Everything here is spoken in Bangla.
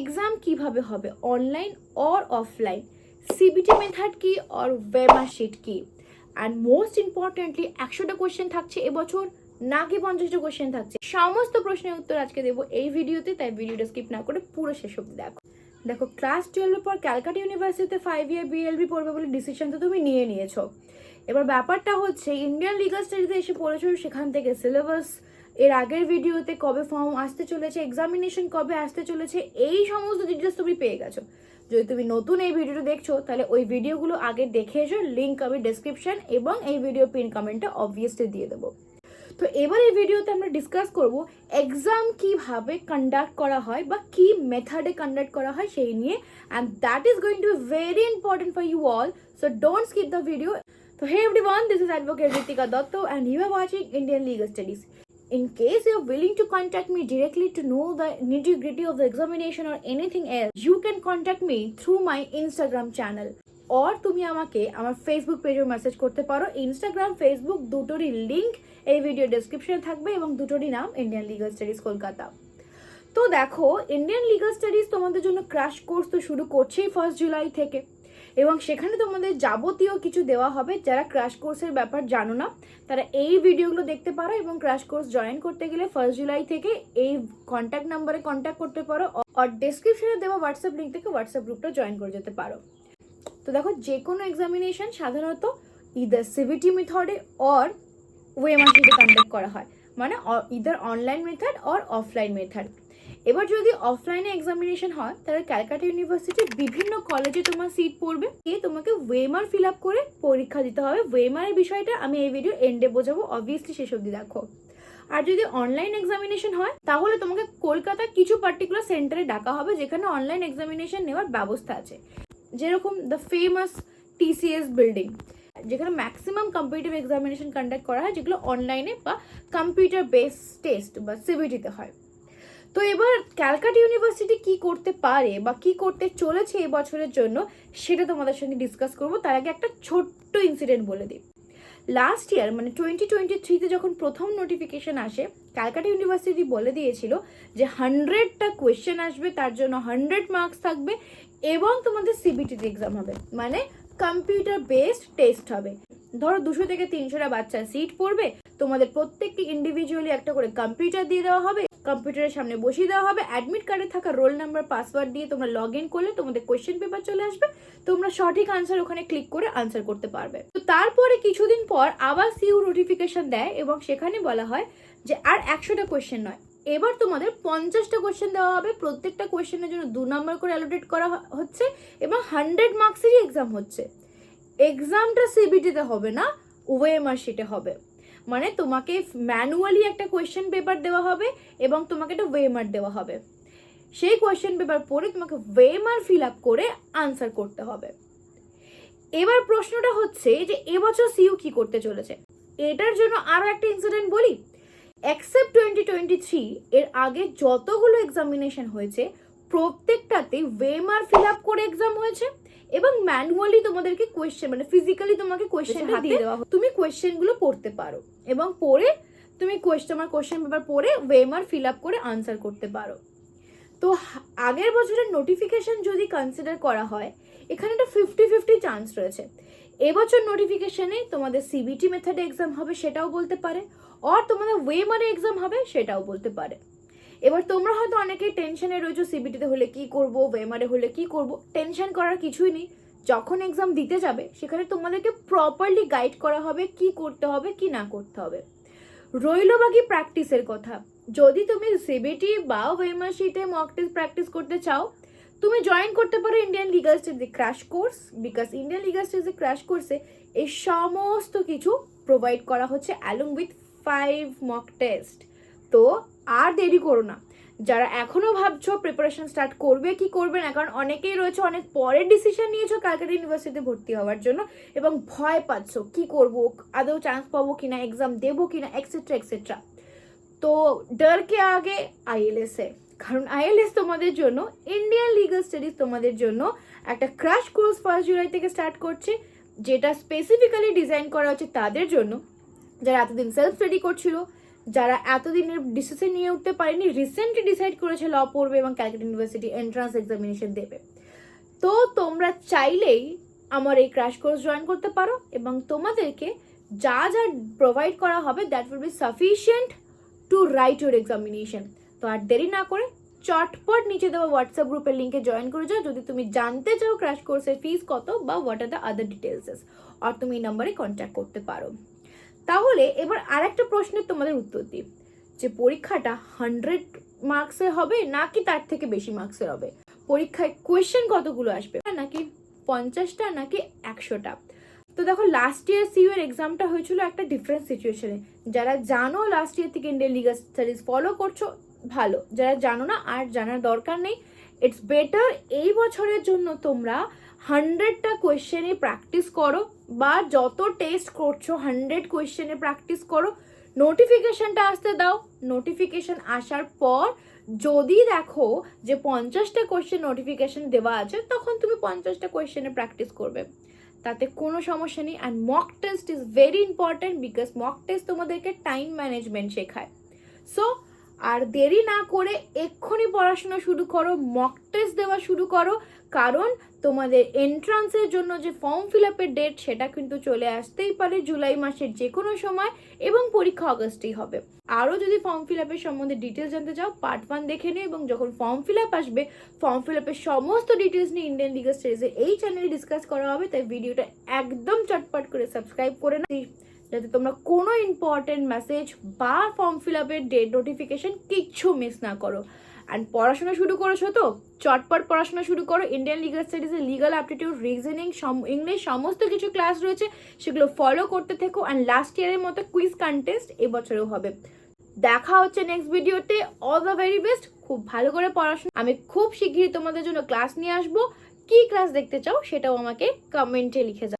এক্সাম কীভাবে হবে? Online or offline CBT method কি অর ওয়েমার শিট কি? অ্যান্ড মোস্ট ইম্পর্টেন্টলি একশোটা কোয়েশ্চেন থাকছে এবছর নাকি পঞ্চাশটা কোয়েশ্চেন থাকছে? সমস্ত প্রশ্নের উত্তর আজকে দেবো এই ভিডিওতে, তাই ভিডিওটা স্কিপ না করে পুরো শেষ অব্দি দেখো। দেখো ক্লাস টুয়েলভের পর ক্যালকাটা ইউনিভার্সিটিতে ফাইভ ইয়ার বিএলবি পড়বে বলে ডিসিশন তো তুমি নিয়ে নিয়েছো। এবার ব্যাপারটা হচ্ছে ইন্ডিয়ান লিগাল স্টাডিতে এসে পড়েছো, সেখান থেকে সিলেবাস এর আগের ভিডিওতে কবে ফর্ম আসতে চলেছে এক্সামিনেশন কবে আসতে চলেছে, এই সমস্ত ডিটেলস তুমি পেয়ে গেছো। যদি তুমি নতুন এই ভিডিওটা দেখছ, তাহলে ওই ভিডিওগুলো আগে দেখে এসো লিঙ্ক আমি ডেসক্রিপশন এবং এই ভিডিও পিন কমেন্টে অবভিয়াসলি দিয়ে দেবো। তো এবার এই ভিডিওতে আমরা ডিসকাস করব এক্সাম কীভাবে কন্ডাক্ট করা হয় বা কি মেথডে কন্ডাক্ট করা হয় সেই নিয়ে and that is going to very important for you all so don't skip the video তো hey every one this is advocate Ritika Dutta and you are watching Indian legal studies In case you are willing to contact me directly to know the nitty gritty of the examination or anything else, you can contact me through my Instagram channel. or তুমি আমাকে আমার ফেসবুক পেজে মেসেজ করতে পারো ইনস্টাগ্রাম ফেসবুক দুটোরই লিংক এই ভিডিও ডেসক্রিপশনে থাকবে এবং দুটোরই নাম ইন্ডিয়ান লিগাল স্টাডিজ কলকাতা তো দেখো ইন্ডিয়ান লিগাল স্টাডিজ তোমাদের জন্য ক্র্যাশ কোর্স তো শুরু করছেই ফার্স্ট জুলাই থেকে এবং সেখানে তোমাদের যাবতীয় কিছু দেওয়া হবে। যারা ক্র্যাশ কোর্সের ব্যাপার জানো না, তারা এই ভিডিওগুলো দেখতে পারো এবং ক্র্যাশ কোর্স জয়েন করতে গেলে ফার্স্ট জুলাই থেকে এই কন্ট্যাক্ট নাম্বারে কন্ট্যাক্ট করতে পারো আর ডেসক্রিপশনে দেওয়া হোয়াটসঅ্যাপ লিঙ্ক থেকে হোয়াটসঅ্যাপ গ্রুপটা জয়েন করে যেতে পারো। তো দেখো, যে কোনো এক্সামিনেশন সাধারণত ইদার সিভিটি মেথডে অর ওয়েমার্সিতে কন্ডাক্ট করা হয়। মানে either online method or offline method এবার যদি অফলাইনে এক্সামিনেশন হয়, তাহলে ক্যালকাটা ইউনিভার্সিটির বিভিন্ন কলেজে তোমার সিট পড়বে। এ তোমাকে ওয়েমার ফিল আপ করে পরীক্ষা দিতে হবে। ওয়েমারের বিষয়টা আমি এই ভিডিও এন্ডে বোঝাবো। অবভিয়াসলি শেষ অবধি দেখো। আর যদি অনলাইন এক্সামিনেশন হয়, তাহলে তোমাকে কলকাতার কিছু পার্টিকুলার সেন্টারে ডাকা হবে, যেখানে অনলাইন এক্সামিনেশন নেওয়ার ব্যবস্থা আছে। যেরকম দ্য ফেমাস টিসিএস বিল্ডিং যেখানে ম্যাক্সিমাম কম্পিটিভ এক্সামিনেশন কন্ডাক্ট করা হয়, যেগুলো অনলাইনে বা কম্পিউটার বেস টেস্ট বা সিবিটিতে হয়। তো এবার ক্যালকাটা ইউনিভার্সিটি কি করতে পারে বা কি করতে চলেছে এই বছরের জন্য সেটা তোমাদের সঙ্গে ডিসকাস করব। তার আগে একটা ছোট্ট ইনসিডেন্ট বলে দিই। লাস্ট ইয়ার মানে টোয়েন্টি টোয়েন্টি থ্রিতে যখন প্রথম নোটিফিকেশন আসে, ক্যালকাটা ইউনিভার্সিটি বলে দিয়েছিল যে হান্ড্রেডটা কোয়েশ্চেন আসবে, তার জন্য হান্ড্রেড মার্কস থাকবে এবং তোমাদের সিবিটিতে এক্সাম হবে। মানে কম্পিউটার বেসড টেস্ট হবে। ধরো দুশো থেকে তিনশোটা বাচ্চা সিট পড়বে, তোমাদের প্রত্যেককে ইন্ডিভিজুয়ালি একটা করে কম্পিউটার দিয়ে দেওয়া হবে কম্পিউটারের সামনে বসিয়ে দেওয়া হবে। অ্যাডমিট কার্ডে থাকা রোল নাম্বার পাসওয়ার্ড দিয়ে তোমরা লগ ইন করলে তোমাদের কোয়েশ্চেন পেপার চলে আসবে। তোমরা সঠিক আনসার ওখানে ক্লিক করে আনসার করতে পারবে। তো তারপরে কিছুদিন পর আবার সিউ নোটিফিকেশন দেয় এবং সেখানে বলা হয় যে আর একশোটা কোয়েশ্চেন নয়। এবার তোমাদের পঞ্চাশটা কোয়েশ্চেন দেওয়া হবে। প্রত্যেকটা কোয়েশ্চেনের জন্য দু নম্বর করে অ্যালোটেট করা হচ্ছে এবং হান্ড্রেড মার্কসেরই এক্সাম হচ্ছে। এক্সামটা সিবিটিতে হবে না ওয়েমার শিটে হবে। মানে তোমাকে ম্যানুয়ালি একটা কোয়েশ্চেন পেপার দেওয়া হবে এবং তোমাকে একটা ওয়েমার দেওয়া হবে। সেই কোয়েশ্চেন পেপার পড়ে তোমাকে ওয়েমার ফিল আপ করে আনসার করতে হবে। এবার প্রশ্নটা হচ্ছে যে এবছর সিইউ কি করতে চলেছে? এটার জন্য আরও একটা ইনসিডেন্ট বলি। অ্যাকসেপ্ট টোয়েন্টি টোয়েন্টি থ্রি এর আগে যতগুলো এক্সামিনেশন হয়েছে প্রত্যেকটাতে ওয়েমার ফিল আপ করে এক্সাম হয়েছে। এবং ম্যানুয়ালি তোমাদেরকে কোয়েশ্চেন মানে ফিজিক্যালি তোমাকে কোয়েশ্চেনটা দিয়ে দেওয়া তুমি কোয়েশ্চেনগুলো পড়তে পারো এবং পড়ে তুমি কোয়েশ্চেন আমার কোয়েশ্চেন পেপার পড়ে ওয়েমার ফিল আপ করে আনসার করতে পারো। তো আগের বছরের নোটিফিকেশন যদি কনসিডার করা হয় এখানে একটা ফিফটি ফিফটি চান্স রয়েছে। এবছর নোটিফিকেশনে তোমাদের সিবিটি মেথডে এক্সাম হবে সেটাও বলতে পারে আর তোমাদের ওয়েমারে এক্সাম হবে সেটাও বলতে পারে। এবার তোমরা হয়তো অনেকেই টেনশনে রয়েছো সিবিটিতে হলে কি করব ওয়েমারে হলে কি করব টেনশন করার কিছুই নেই। যখন এক্সাম দিতে যাবে, সেখানে তোমাদেরকে প্রপারলি গাইড করা হবে কি করতে হবে, কি না করতে হবে। রইল বাকি প্র্যাকটিসের কথা। যদি তুমি সিবিটি বা ওয়েমার শিটে মক টেস্ট প্র্যাকটিস করতে চাও, তুমি জয়েন করতে পারো Indian legal studies crash course because Indian legal studies crash কোর্সে এই সমস্ত কিছু প্রোভাইড করা হচ্ছে along with five mock test তো আর দেরি করো না। যারা এখনও ভাবছ প্রিপারেশন স্টার্ট করবে কি করবে না, কারণ অনেকেই রয়েছে, অনেক পরের ডিসিশন নিয়েছো ক্যালকাটা ইউনিভার্সিটিতে ভর্তি হওয়ার জন্য এবং ভয় পাচ্ছ কি করব, আদৌ চান্স পাবো কিনা এক্সাম দেবো কিনা এক্সেট্রা এক্সেট্রা তো ডরকে আগে? আইএলএস এ। কারণ আইএলএস তোমাদের জন্য ইন্ডিয়ান লিগাল স্টাডিজ তোমাদের জন্য একটা ক্র্যাশ কোর্স ফার্স্ট জুলাই থেকে স্টার্ট করছে, যেটা স্পেসিফিক্যালি ডিজাইন করা হচ্ছে তাদের জন্য, যারা এতদিন সেলফ স্টাডি করছিল। যারা এতদিনের ডিসিশন নিয়ে উঠতে পারেনি রিসেন্টলি ডিসাইড করেছে ল পড়বে এবং ক্যালকাটা ইউনিভার্সিটি এন্ট্রান্স এক্সামিনেশন দেবে। তো তোমরা চাইলেই আমার এই ক্র্যাশ কোর্স জয়েন করতে পারো এবং তোমাদেরকে যা যা প্রোভাইড করা হবে that will be sufficient to write your examination তো আর দেরি না করে চটপট নিচে দেওয়া হোয়াটসঅ্যাপ গ্রুপের লিঙ্কে জয়েন করে যাও। যদি তুমি জানতে চাও ক্র্যাশ কোর্সের ফিস কত বা হোয়াট আর দ্য আদার ডিটেলসেস আর তুমি এই নাম্বারে কন্ট্যাক্ট করতে পারো। তাহলে এবার আরেকটা প্রশ্নের তোমাদের উত্তর দিই, যে পরীক্ষাটা হান্ড্রেড মার্কসের হবে নাকি তার থেকে বেশি মার্কসের হবে? পরীক্ষায় কোয়েশ্চেন কতগুলো আসবে? নাকি পঞ্চাশটা নাকি একশোটা? তো দেখো লাস্ট ইয়ার সিইউ এর এক্সামটা হয়েছিল একটা ডিফারেন্ট সিচুয়েশনে যারা জানো লাস্ট ইয়ার থেকে ইন্ডিয়ান লিগাল স্টাডিজ ফলো করছ, ভালো। যারা জানো না আর জানার দরকার নেই ইটস বেটার এই বছরের জন্য তোমরা হান্ড্রেডটা কোয়েশ্চেনে প্র্যাকটিস করো বা যত টেস্ট করছ হান্ড্রেড কোয়েশ্চেনে প্র্যাকটিস করো নোটিফিকেশনটা আসতে দাও। নোটিফিকেশন আসার পর যদি দেখো যে পঞ্চাশটা কোয়েশ্চেন নোটিফিকেশন দেওয়া আছে, তখন তুমি পঞ্চাশটা কোয়েশ্চেনে প্র্যাকটিস করবে। তাতে কোনো সমস্যা নেই। And mock test is very important because mock test তোমাদেরকে টাইম ম্যানেজমেন্ট শেখায়। সো আর দেরি না করে এক্ষুনি পড়াশোনা শুরু করো মক টেস্ট দেওয়া শুরু করো, কারণ তোমাদের এন্ট্রান্সের জন্য যে ফর্ম ফিল আপের ডেট সেটা কিন্তু চলে আসতেই পারে জুলাই মাসের যে কোনো সময় এবং পরীক্ষা অগস্টেই হবে। আরও যদি ফর্ম ফিল আপের সম্বন্ধে ডিটেলস জানতে চাও পার্ট ওয়ান দেখে নিও এবং যখন ফর্ম ফিল আপ আসবে ফর্ম ফিল আপের সমস্ত ডিটেলস নিয়ে ইন্ডিয়ান লিগাল স্টাডিজে এই চ্যানেলে ডিসকাস করা হবে, তাই ভিডিওটা একদম চটপট করে সাবস্ক্রাইব করে না যাতে তোমরা কোনো ইম্পর্টেন্ট মেসেজ বা ফর্ম ফিল আপের ডেট নোটিফিকেশন কিচ্ছু মিস না করো। অ্যান্ড পড়াশোনা শুরু করেছ তো? চটপট পড়াশোনা শুরু করো। ইন্ডিয়ান লিগাল স্টাডিজে লিগাল অ্যাপটিটিউড রিজনিং ইংলিশ সমস্ত কিছু ক্লাস রয়েছে। সেগুলো ফলো করতে থেকো। অ্যান্ড লাস্ট ইয়ারের মতো কুইজ কন্টেস্ট এবছরেও হবে। দেখা হচ্ছে নেক্সট ভিডিওতে অল দ্য ভেরি বেস্ট খুব ভালো করে পড়াশোনা। আমি খুব শিগগিরই তোমাদের জন্য ক্লাস নিয়ে আসব। কি ক্লাস দেখতে চাও সেটাও আমাকে কমেন্টে লিখে যাও